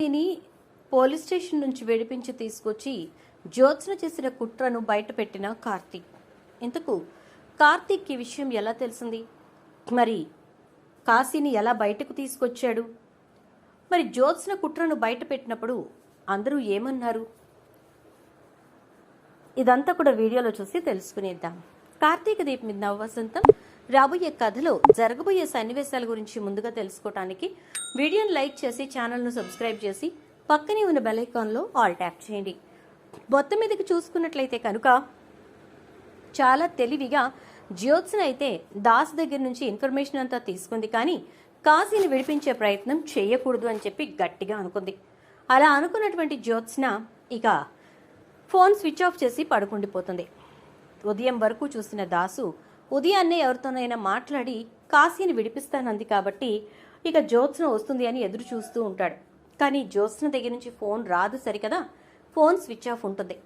దీని police station నుంచి విడిపించి తీసుకొచ్చి జ్యోత్స్న చేసిన కుట్రను బయటపెట్టిన కార్తీక్ ఇంతకు కార్తీక్ ఈ విషయం ఎలా తెలిసింది? మరి కాశీని ఎలా బయటకు తీసుకొచ్చాడు? మరి జ్యోత్స్న కుట్రను బయటపెట్టినప్పుడు అందరూ ఏమన్నారు? ఇదంతా కూడా వీడియోలో చూసి తెలుసుకునేద్దాం. కార్తీక దీప్ మీద నవవసంతం రాబోయే కథలో జరగబోయే సన్నివేశాల గురించి ముందుగా తెలుసుకోవటానికి వీడియోని లైక్ చేసి ఛానల్ను సబ్స్క్రైబ్ చేసి పక్కనే ఉన్న బెల్ ఐకాన్లో ఆల్ ట్యాప్ చేయండి. మొత్తం మీదకి చూసుకున్నట్లయితే కనుక చాలా తెలివిగా జ్యోత్స్న అయితే దాస్ దగ్గర నుంచి ఇన్ఫర్మేషన్ అంతా తీసుకుంది కానీ కాశీని విడిపించే ప్రయత్నం చేయకూడదు అని చెప్పి గట్టిగా అనుకుంది. అలా అనుకున్నటువంటి జ్యోత్స్న ఇక ఫోన్ స్విచ్ ఆఫ్ చేసి పడుకుండిపోతుంది. ఉదయం వరకు చూసిన దాసు ఉదయాన్నే ఎవరితోనైనా మాట్లాడి కాశీని విడిపిస్తానంది కాబట్టి ఇక జ్యోత్స్న వస్తుంది అని ఎదురు చూస్తూ ఉంటాడు. కానీ జ్యోత్స్న దగ్గర నుంచి ఫోన్ రాదు సరికదా? ఫోన్ స్విచ్ ఆఫ్ ఉంటుంది.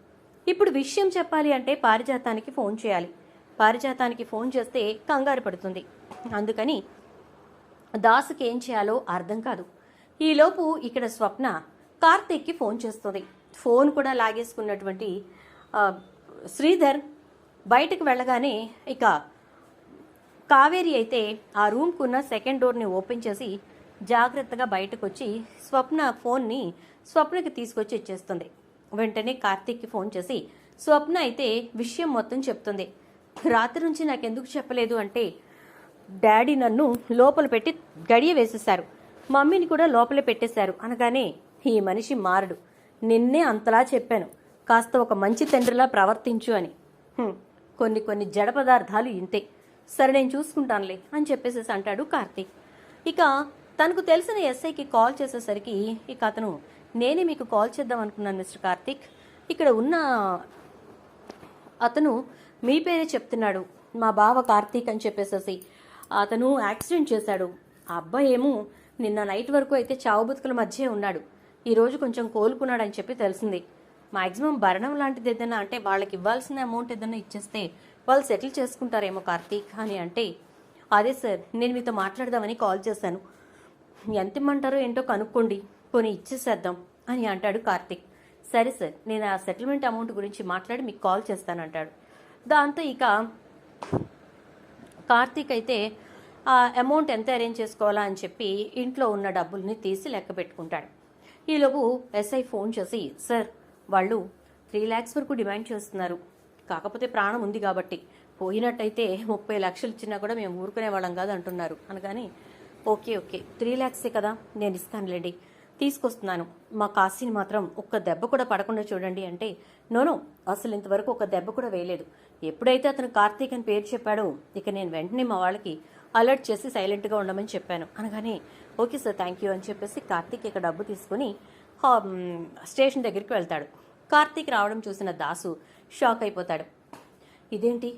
ఇప్పుడు విషయం చెప్పాలి అంటే పారిజాతానికి ఫోన్ చేయాలి. పారిజాతానికి ఫోన్ చేస్తే కంగారు పడుతుంది. అందుకని దాసుకి ఏం చేయాలో అర్థం కాదు. ఈలోపు ఇక్కడ స్వప్న కార్తీక్కి ఫోన్ చేస్తుంది. ఫోన్ కూడా లాగేసుకున్నటువంటి శ్రీధర్ బయటకు వెళ్ళగానే ఇక కావేరి అయితే ఆ రూమ్కున్న సెకండ్ డోర్ని ఓపెన్ చేసి జాగ్రత్తగా బయటకు వచ్చి స్వప్న ఫోన్ని స్వప్నకి తీసుకొచ్చి ఇచ్చేస్తుంది. వెంటనే కార్తీక్కి ఫోన్ చేసి స్వప్న అయితే విషయం మొత్తం చెప్తుంది. రాత్రి నుంచి నాకెందుకు చెప్పలేదు అంటే డాడీ నన్ను లోపల పెట్టి గడియ వేసేశారు. మమ్మీని కూడా లోపలే పెట్టేశారు అనగానే ఈ మనిషి మారడు. నిన్నే అంతలా చెప్పాను. కాస్త ఒక మంచి తండ్రిలా ప్రవర్తించు అని. కొన్ని కొన్ని జడ పదార్థాలు ఇంతే. సరే నేను చూసుకుంటానులే అని చెప్పేసేసి అంటాడు కార్తీక్. ఇక తనకు తెలిసిన ఎస్ఐకి కాల్ చేసేసరికి ఇక అతను నేనే మీకు కాల్ చేద్దాం అనుకున్నాను మిస్టర్ కార్తీక్. ఇక్కడ ఉన్న అతను మీ పేరే చెప్తున్నాడు మా బావ కార్తీక్ అని చెప్పేసేసి. అతను యాక్సిడెంట్ చేశాడు. ఆ అబ్బాయి ఏమో నిన్న నైట్ వరకు అయితే చావు బతుకుల మధ్య ఉన్నాడు. ఈరోజు కొంచెం కోలుకున్నాడని చెప్పి తెలిసింది. మాక్సిమం భరణం లాంటిది ఏదైనా అంటే వాళ్ళకి ఇవ్వాల్సిన అమౌంట్ ఏదైనా ఇచ్చేస్తే వాళ్ళు సెటిల్ చేసుకుంటారేమో కార్తీక్ అని అంటే అదే సార్ నేను మీతో మాట్లాడదామని కాల్ చేశాను. ఎంత ఇమ్మంటారో ఏంటో కనుక్కోండి కొని ఇచ్చేసేద్దాం అని అంటాడు కార్తిక్. సరే సార్ నేను ఆ సెటిల్మెంట్ అమౌంట్ గురించి మాట్లాడి మీకు కాల్ చేస్తానంటాడు దాంతో ఇక కార్తీక్ అయితే ఆ అమౌంట్ ఎంత అరేంజ్ చేసుకోవాలా అని చెప్పి ఇంట్లో ఉన్న డబ్బుల్ని తీసి లెక్క పెట్టుకుంటాడు. ఈలోపు ఎస్ఐ ఫోన్ చేసి సార్ వాళ్ళు త్రీ ల్యాక్స్ వరకు డిమాండ్ చేస్తున్నారు. కాకపోతే ప్రాణం ఉంది కాబట్టి. పోయినట్టయితే ముప్పై లక్షలు ఇచ్చినా కూడా మేము ఊరుకునే వాళ్ళం కాదు అంటున్నారు. Anagani okay okay. త్రీ ల్యాక్సే కదా నేను ఇస్తానులేండి. తీసుకొస్తున్నాను. మా కాశీని మాత్రం ఒక్క దెబ్బ కూడా పడకుండా చూడండి అంటే నోనో అసలు ఇంతవరకు ఒక దెబ్బ కూడా వేయలేదు. ఎప్పుడైతే అతను కార్తీక్ అని పేరు చెప్పాడో ఇక నేను వెంటనే మా వాళ్ళకి అలర్ట్ చేసి సైలెంట్గా ఉండమని చెప్పాను. అనగానే ఓకే సార్ థ్యాంక్ యూ అని చెప్పేసి కార్తీక్ ఇక డబ్బు తీసుకుని స్టేషన్ దగ్గరికి వెళ్తాడు. కార్తీక్ రావడం చూసిన దాసు షాక్ అయిపోతాడు. ఇదేంటి?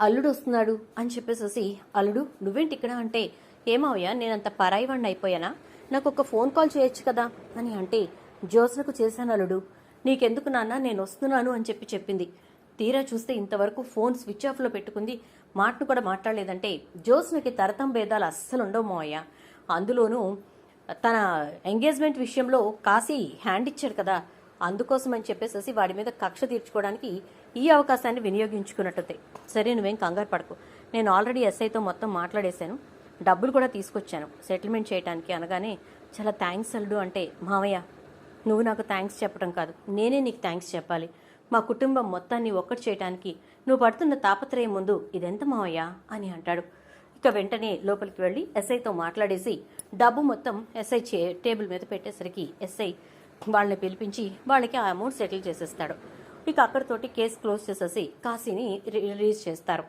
అల్లుడు వస్తున్నాడు అని చెప్పేసేసి అల్లుడు నువ్వేంటి ఇక్కడ? అంటే ఏమవయ్యా నేనంత పరాయివాణ్ణి అయిపోయానా? నాకు ఒక ఫోన్ కాల్ చేయొచ్చు కదా అని అంటే జ్యోత్స్నకు చేశాను అల్లుడు. నీకెందుకు నాన్న? నేను వస్తున్నాను అని చెప్పి చెప్పింది. తీరా చూస్తే ఇంతవరకు ఫోన్ స్విచ్ ఆఫ్లో పెట్టుకుంది. మాటను కూడా మాట్లాడలేదంటే జ్యోత్స్నకి తరతం భేదాలు అస్సలు ఉండవు మావయ్య. అందులోనూ తన ఎంగేజ్మెంట్ విషయంలో కాశీ హ్యాండ్ ఇచ్చాడు కదా. అందుకోసం అని చెప్పేసి వాడి మీద కక్ష తీర్చుకోవడానికి ఈ అవకాశాన్ని వినియోగించుకున్నట్టుంది సరే నువ్వేం కంగారు పడకు. నేను ఆల్రెడీ ఎస్ఐతో మొత్తం మాట్లాడేశాను. డబ్బులు కూడా తీసుకొచ్చాను సెటిల్మెంట్ చేయడానికి అనగానే చాలా థ్యాంక్స్ అల్లుడు అంటే మావయ్య నువ్వు నాకు థ్యాంక్స్ చెప్పడం కాదు. నేనే నీకు థ్యాంక్స్ చెప్పాలి. మా కుటుంబం మొత్తాన్ని ఒక్కటి చేయడానికి నువ్వు పడుతున్న తాపత్రయం ముందు ఇదెంత మావయ్య? అని అంటాడు. ఇక వెంటనే లోపలికి వెళ్ళి ఎస్ఐతో మాట్లాడేసి డబ్బు మొత్తం ఎస్ఐ చే టేబుల్ మీద పెట్టేసరికి ఎస్ఐ వాళ్ళని పిలిపించి వాళ్ళకి ఆ అమౌంట్ సెటిల్ చేసేస్తాడు. ఇక అక్కడితోటి కేసు క్లోజ్ చేసేసి కాశీని రి- రిలీజ్ చేస్తారు.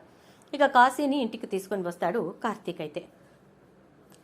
ఇక కాశీని ఇంటికి తీసుకొని వస్తాడు కార్తీక్ అయితే.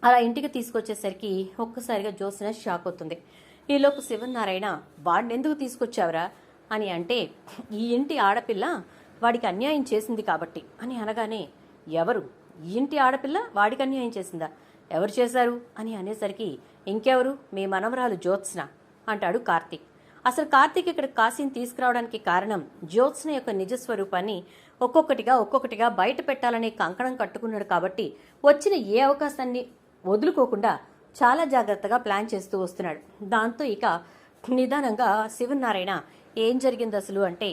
అలా ఇంటికి తీసుకొచ్చేసరికి ఒక్కసారిగా జోసిన షాక్ అవుతుంది. ఈలోపు శివనారాయణ వాడిని ఎందుకు తీసుకొచ్చావురా? అని అంటే ఈ ఇంటి ఆడపిల్ల వాడికి అన్యాయం చేసింది కాబట్టి అని అనగానే ఎవరు? ఈ ఇంటి ఆడపిల్ల వాడికి అన్యాయం చేసిందా? ఎవరు చేశారు? అని అనేసరికి ఇంకెవరు? మీ మనవరాలు జ్యోత్స్న. అంటాడు కార్తీక్. అసలు కార్తీక్ ఇక్కడ కాశీని తీసుకురావడానికి కారణం జ్యోత్స్న యొక్క నిజస్వరూపాన్ని ఒక్కొక్కటిగా ఒక్కొక్కటిగా బయట పెట్టాలనే కంకణం కట్టుకున్నాడు కాబట్టి వచ్చిన ఏ అవకాశాన్ని వదులుకోకుండా చాలా జాగ్రత్తగా ప్లాన్ చేస్తూ వస్తున్నాడు. దాంతో ఇక నిదానంగా శివనారాయణ ఏం జరిగింది అసలు అంటే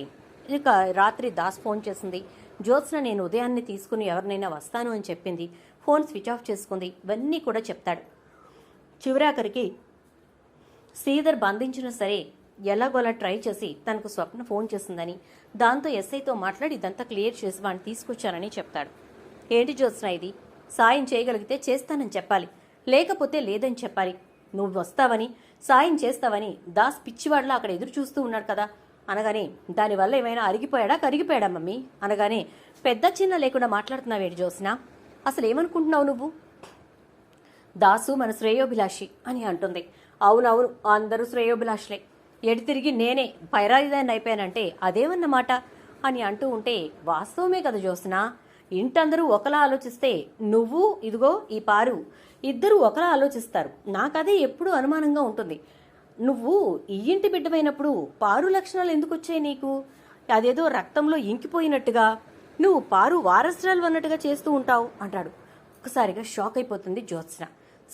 ఇక రాత్రి దాస్ ఫోన్ చేసింది. జ్యోత్స్న నేను ఉదయాన్నే తీసుకుని ఎవరినైనా వస్తాను అని చెప్పింది. ఫోన్ స్విచ్ ఆఫ్ చేసుకుంది. ఇవన్నీ కూడా చెప్తాడు. చివరాఖరికి శ్రీధర్ బంధించినా సరే ఎలాగోలా ట్రై చేసి తనకు స్వప్న ఫోన్ చేసిందని దాంతో ఎస్ఐతో మాట్లాడి ఇదంతా క్లియర్ చేసి వాడిని తీసుకొచ్చానని చెప్తాడు. ఏంటి జ్యోత్స్న ఇది? సాయం చేయగలిగితే చేస్తానని చెప్పాలి. లేకపోతే లేదని చెప్పాలి. నువ్వు వస్తావని సాయం చేస్తావని దాస్ పిచ్చివాడిలా అక్కడ ఎదురు చూస్తూ ఉన్నాడు కదా. అనగానే దానివల్ల ఏమైనా అరిగిపోయాడా కరిగిపోయాడా మమ్మీ? అనగానే పెద్ద చిన్న లేకుండా మాట్లాడుతున్నావేంటి జ్యోత్స్న? అసలు ఏమనుకుంటున్నావు నువ్వు? దాసు మన శ్రేయోభిలాషి అని అంటుంది. అవునవును అందరూ శ్రేయోభిలాషులే. ఎడి తిరిగి నేనే పైరాయిదాన్ని అయిపోయానంటే అదేమన్నమాట అని అంటూ ఉంటే వాస్తవమే కదా జ్యోత్స్న. ఇంటందరూ ఒకలా ఆలోచిస్తే నువ్వు ఇదిగో ఈ పారు ఇద్దరు ఒకలా ఆలోచిస్తారు. నాకదే ఎప్పుడూ అనుమానంగా ఉంటుంది. నువ్వు ఈ ఇంటి బిడ్డమైనప్పుడు పారు లక్షణాలు ఎందుకు వచ్చాయి నీకు? అదేదో రక్తంలో ఇంకిపోయినట్టుగా నువ్వు పారు వారసురాలు అన్నట్టుగా చేస్తూ ఉంటావు అంటాడు. ఒక్కసారిగా షాక్ అయిపోతుంది జ్యోత్స్న.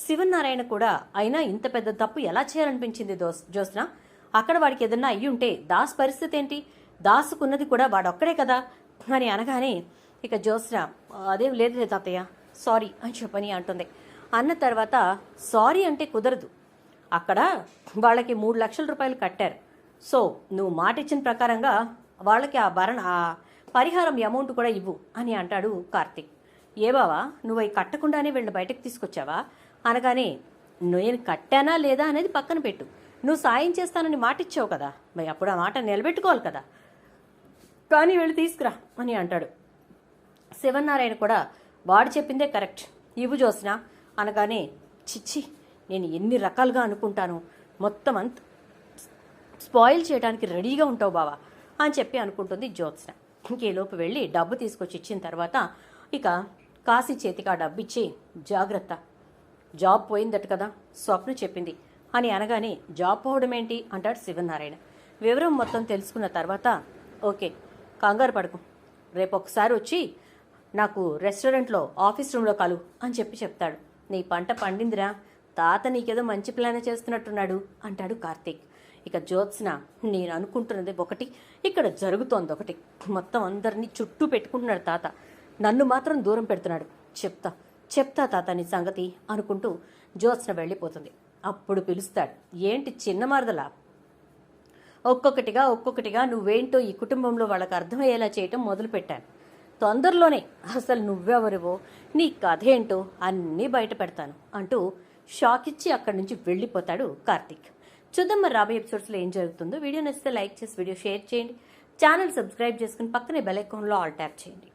శివనారాయణ కూడా అయినా ఇంత పెద్ద తప్పు ఎలా చేయాలనిపించింది దోస్ జ్యోత్స్న? అక్కడ వాడికి ఏదన్నా అయ్యి ఉంటే దాస్ పరిస్థితి ఏంటి దాసుకున్నది కూడా వాడొక్కడే కదా? అని అనగానే ఇక జ్యోత్స్న అదేం లేదు తాతయ్య సారీ అని చెప్పని అంటుంది. అన్న తర్వాత సారీ అంటే కుదరదు. అక్కడ వాళ్ళకి మూడు లక్షల రూపాయలు కట్టారు. సో నువ్వు మాట ఇచ్చిన ప్రకారంగా వాళ్ళకి ఆ భరణ ఆ పరిహారం అమౌంట్ కూడా ఇవ్వు అని అంటాడు కార్తీక్. ఏ బావా నువ్వు అవి కట్టకుండానే వీళ్ళని బయటకు తీసుకొచ్చావా? అనగానే నేను కట్టానా లేదా అనేది పక్కన పెట్టు. నువ్వు సాయం చేస్తానని మాట ఇచ్చావు కదా మరి అప్పుడు ఆ మాట నిలబెట్టుకోవాలి కదా. కానీ వెళ్ళి తీసుకురా అని అంటాడు. శివనారాయణ కూడా వాడు చెప్పిందే కరెక్ట్. ఇవ్వు జోసిన అనగానే చిచ్చి నేను ఎన్ని రకాలుగా అనుకుంటాను. మొత్తం అంత స్పాయిల్ చేయడానికి రెడీగా ఉంటావు బావా అని చెప్పి అనుకుంటుంది జ్యోత్స్న. ఇంకేలోపు వెళ్ళి డబ్బు తీసుకొచ్చి ఇచ్చిన తర్వాత ఇక కాశీ చేతికి ఆ డబ్బు ఇచ్చి జాగ్రత్త. జాబ్ పోయిందట కదా స్వప్న చెప్పింది. అని అనగానే జాబ్ పోవడం ఏంటి? అంటాడు శివనారాయణ. వివరం మొత్తం తెలుసుకున్న తర్వాత ఓకే కంగారు పడకు. రేపు ఒకసారి వచ్చి నాకు రెస్టారెంట్లో ఆఫీస్ రూమ్లో కలు అని చెప్పి చెప్తాడు. నీ పంట పండిందిరా తాత నీకేదో మంచి ప్లాన్ చేస్తున్నట్టున్నాడు అంటాడు కార్తీక్. ఇక జ్యోత్స్న నేను అనుకుంటున్నది ఒకటి ఇక్కడ జరుగుతోంది ఒకటి. మొత్తం అందరినీ చుట్టూ పెట్టుకుంటున్నాడు తాత. నన్ను మాత్రం దూరం పెడుతున్నాడు. చెప్తా. చెప్తా తాత నీ సంగతి అనుకుంటూ జ్యోత్స్న వెళ్ళిపోతుంది. అప్పుడు పిలుస్తాడు ఏంటి చిన్న మరదలా ఒక్కొక్కటిగా ఒక్కొక్కటిగా నువ్వేంటో ఈ కుటుంబంలో వాళ్ళకి అర్థమయ్యేలా చేయటం మొదలుపెట్టాను. తొందరలోనే అసలు నువ్వెవరివో నీ కథ ఏంటో అన్నీ బయట పెడతాను అంటూ షాక్ ఇచ్చి అక్కడి నుంచి వెళ్ళిపోతాడు కార్తీక్. చూద్దాం మరి రాబోయే ఎపిసోడ్స్లో ఏం జరుగుతుందో. వీడియో నచ్చితే లైక్ చేసి వీడియో షేర్ చేయండి. ఛానల్ సబ్స్క్రైబ్ చేసుకుని పక్కనే బెల్ ఐకాన్లో ఆల్ ట్యాప్ చేయండి.